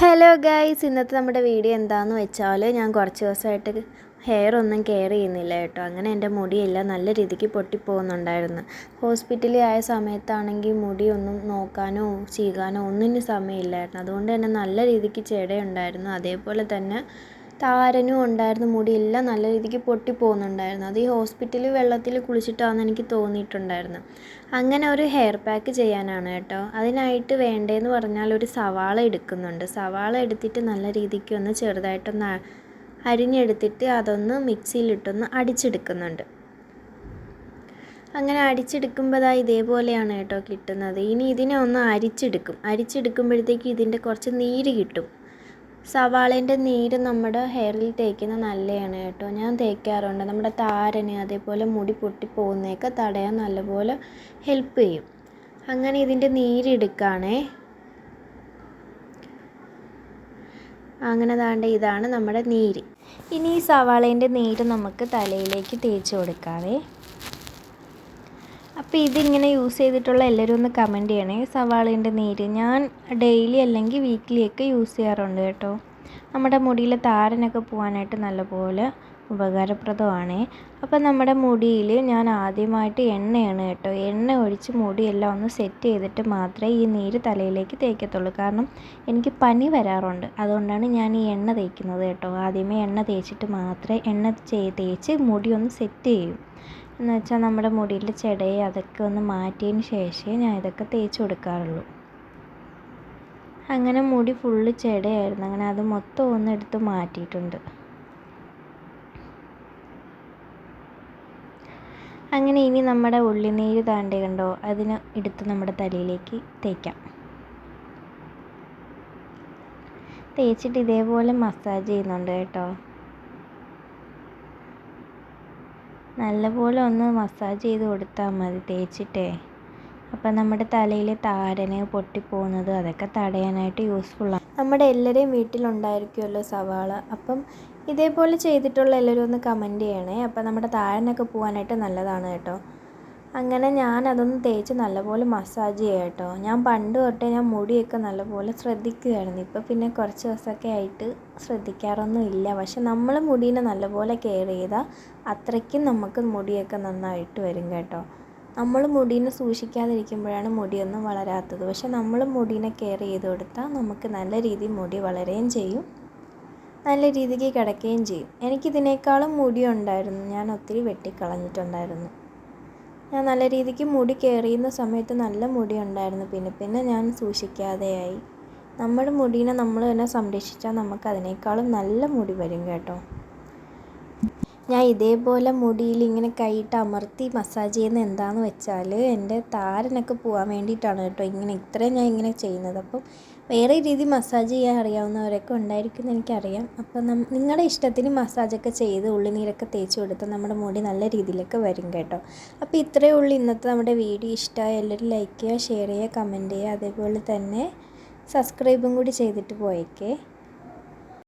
Hello guys ഇന്നത്തെ നമ്മുടെ video എന്താണെന്ന് വെച്ചാൽ ഞാൻ കുറച്ച് ദിവസമായിട്ട് ഹെയർ ഒന്നും കെയർ ചെയ്യുന്നില്ല കേട്ടോ. അങ്ങനെ എന്റെ മുടിയെല്ലാം നല്ല രീതിക്ക് പൊട്ടിപ്പോകുന്നുണ്ടായിരുന്നു. ഹോസ്പിറ്റലിൽ ആയ സമയത്താണെങ്കിൽ മുടിയൊന്നും നോക്കാനോ ചീകാനോ ഒന്നിനും സമയമില്ലായിരുന്നു. അതുകൊണ്ട് തന്നെ നല്ല രീതിക്ക് ചെടയുണ്ടായിരുന്നു. അതേപോലെ തന്നെ താരനും ഉണ്ടായിരുന്നു. മുടിയെല്ലാം നല്ല രീതിക്ക് പൊട്ടിപ്പോകുന്നുണ്ടായിരുന്നു അത് ഈ ഹോസ്പിറ്റലിൽ വെള്ളത്തിൽ കുളിച്ചിട്ടാണെന്ന് എനിക്ക് തോന്നിയിട്ടുണ്ടായിരുന്നു. അങ്ങനെ ഒരു ഹെയർ പാക്ക് ചെയ്യാനാണ് കേട്ടോ. അതിനായിട്ട് വേണ്ടതെന്ന് പറഞ്ഞാൽ ഒരു സവാള എടുക്കുന്നുണ്ട്. സവാള എടുത്തിട്ട് നല്ല രീതിക്ക് ഒന്ന് ചെറുതായിട്ടൊന്ന് അരിഞ്ഞെടുത്തിട്ട് അതൊന്ന് മിക്സിയിലിട്ടൊന്ന് അടിച്ചെടുക്കുന്നുണ്ട്. അങ്ങനെ അടിച്ചെടുക്കുമ്പോൾ ഇതേപോലെയാണ് കേട്ടോ കിട്ടുന്നത്. ഇനി ഇതിനെ ഒന്ന് അരിച്ചെടുക്കും. അരിച്ചെടുക്കുമ്പോഴത്തേക്ക് ഇതിന്റെ കുറച്ച് നീര് കിട്ടും. സവാളേന്റെ നീര് നമ്മുടെ ഹെയറിൽ തേക്കുന്നത് നല്ലതാണ് കേട്ടോ. ഞാൻ തേക്കാറുണ്ട്. നമ്മുടെ താരന് അതേപോലെ മുടി പൊട്ടിപ്പോകുന്നതൊക്കെ തടയാൻ നല്ലപോലെ ഹെൽപ്പ് ചെയ്യും. അങ്ങനെ ഇതിന്റെ നീരെടുക്കുകയാണേ അങ്ങനെ താണ്ട ഇതാണ് നമ്മുടെ നീര്. ഇനി ഈ സവാളേന്റെ നീര് നമുക്ക് തലയിലേക്ക് തേച്ച് കൊടുക്കാവേ. അപ്പോൾ ഇതിങ്ങനെ യൂസ് ചെയ്തിട്ടുള്ള എല്ലാവരും ഒന്ന് കമന്റ് ചെയ്യണേ. സവാളേന്റെ നീര് ഞാൻ ഡെയിലി അല്ലെങ്കിൽ വീക്ക്ലിയൊക്കെ യൂസ് ചെയ്യാറുണ്ട് കേട്ടോ. നമ്മുടെ മുടിയിലെ താരനൊക്കെ പോകാനായിട്ട് നല്ലപോലെ ഉപകാരപ്രദമാണ്. അപ്പോൾ നമ്മുടെ മുടിയിൽ ഞാൻ ആദ്യമായിട്ട് എണ്ണയാണ് കേട്ടോ. എണ്ണ ഒഴിച്ച് മുടിയെല്ലാം ഒന്ന് സെറ്റ് ചെയ്തിട്ട് മാത്രമേ ഈ നീര് തലയിലേക്ക് തേക്കത്തുള്ളൂ. കാരണം എനിക്ക് പനി വരാറുണ്ട്. അതുകൊണ്ടാണ് ഞാൻ ഈ എണ്ണ തേക്കുന്നത് കേട്ടോ. ആദ്യമേ എണ്ണ തേച്ചിട്ട് മാത്രമേ എണ്ണ തേച്ച് മുടി ഒന്ന് സെറ്റ് ചെയ്യും. എന്ന് വെച്ചാൽ നമ്മുടെ മുടിയിൽ ചെടയെ അതൊക്കെ ഒന്ന് മാറ്റിയതിന് ശേഷമേ ഞാൻ ഇതൊക്കെ തേച്ച് കൊടുക്കാറുള്ളൂ. അങ്ങനെ മുടി ഫുള്ള് ചെടയായിരുന്നു. അങ്ങനെ അത് മൊത്തം ഒന്ന് എടുത്ത് മാറ്റിയിട്ടുണ്ട്. അങ്ങനെ ഇനി നമ്മുടെ ഉള്ളിനീര് താണ്ടി കണ്ടോ? അതിന് എടുത്ത് നമ്മുടെ തലയിലേക്ക് തേക്കാം. തേച്ചിട്ട് ഇതേപോലെ മസാജ് ചെയ്യുന്നുണ്ട് കേട്ടോ. നല്ലപോലെ ഒന്ന് മസാജ് ചെയ്ത് കൊടുത്താൽ മതി തേച്ചിട്ടേ. അപ്പം നമ്മുടെ തലയിൽ താരന് പൊട്ടിപ്പോകുന്നത് അതൊക്കെ തടയാനായിട്ട് യൂസ്ഫുള്ളാണ് നമ്മുടെ എല്ലാവരെയും വീട്ടിലുണ്ടായിരിക്കുമല്ലോ സവാള. അപ്പം ഇതേപോലെ ചെയ്തിട്ടുള്ള എല്ലാവരും ഒന്ന് കമന്റ് ചെയ്യണേ. അപ്പം നമ്മുടെ താരനൊക്കെ പോകാനായിട്ട് നല്ലതാണ് കേട്ടോ. അങ്ങനെ ഞാൻ അതൊന്ന് തേച്ച് നല്ലപോലെ മസാജ് ചെയ്യാം കേട്ടോ. ഞാൻ പണ്ട് തൊട്ടേ ഞാൻ മുടിയൊക്കെ നല്ലപോലെ ശ്രദ്ധിക്കുകയായിരുന്നു ഇപ്പോൾ പിന്നെ കുറച്ച് ദിവസമൊക്കെ ആയിട്ട് ശ്രദ്ധിക്കാറൊന്നും ഇല്ല. പക്ഷെ നമ്മൾ മുടീനെ നല്ലപോലെ കെയർ ചെയ്താൽ അത്രയ്ക്കും നമുക്ക് മുടിയൊക്കെ നന്നായിട്ട് വരും കേട്ടോ. നമ്മൾ മുടീനെ സൂക്ഷിക്കാതിരിക്കുമ്പോഴാണ് മുടിയൊന്നും വളരാത്തത്. പക്ഷെ നമ്മൾ മുടീനെ കെയർ ചെയ്ത് കൊടുത്താൽ നമുക്ക് നല്ല രീതിയിൽ മുടി വളരുകയും ചെയ്യും. നല്ല രീതിക്ക് കിടക്കുകയും ചെയ്യും. എനിക്കിതിനേക്കാളും മുടി ഉണ്ടായിരുന്നു. ഞാൻ ഒത്തിരി വെട്ടിക്കളഞ്ഞിട്ടുണ്ടായിരുന്നു. ഞാൻ നല്ല രീതിക്ക് മുടി കയറിയുന്ന സമയത്ത് നല്ല മുടി ഉണ്ടായിരുന്നു. പിന്നെ പിന്നെ ഞാൻ സൂക്ഷിക്കാതെയായി. നമ്മുടെ മുടീനെ നമ്മൾ തന്നെ സംരക്ഷിച്ചാൽ നമുക്ക് അതിനേക്കാളും നല്ല മുടി വരും കേട്ടോ. ഞാൻ ഇതേപോലെ മുടിയിൽ ഇങ്ങനെ കൈയിട്ട് അമർത്തി മസാജ് ചെയ്യുന്ന എന്താണെന്ന് വെച്ചാൽ എന്റെ താരനൊക്കെ പോകാൻ വേണ്ടിയിട്ടാണ് കേട്ടോ ഇങ്ങനെ ഇത്രയും ഞാൻ ഇങ്ങനെ ചെയ്യുന്നത്. അപ്പം വേറെ രീതി മസാജ് ചെയ്യാൻ അറിയാവുന്നവരൊക്കെ ഉണ്ടായിരിക്കും എന്ന് എനിക്കറിയാം. അപ്പം നം നിങ്ങളുടെ ഇഷ്ടത്തിന് മസാജൊക്കെ ചെയ്ത് ഉള്ളിനീരൊക്കെ തേച്ച് കൊടുത്താൽ നമ്മുടെ മുടി നല്ല രീതിയിലൊക്കെ വരും കേട്ടോ. അപ്പോൾ ഇത്രയേ ഉള്ളൂ ഇന്നത്തെ നമ്മുടെ വീഡിയോ. ഇഷ്ടമായ എല്ലാവരും ലൈക്ക് ചെയ്യുക ഷെയർ ചെയ്യുക കമന്റ് ചെയ്യുക. അതേപോലെ തന്നെ സബ്സ്ക്രൈബും കൂടി ചെയ്തിട്ട് പോയേക്കേ.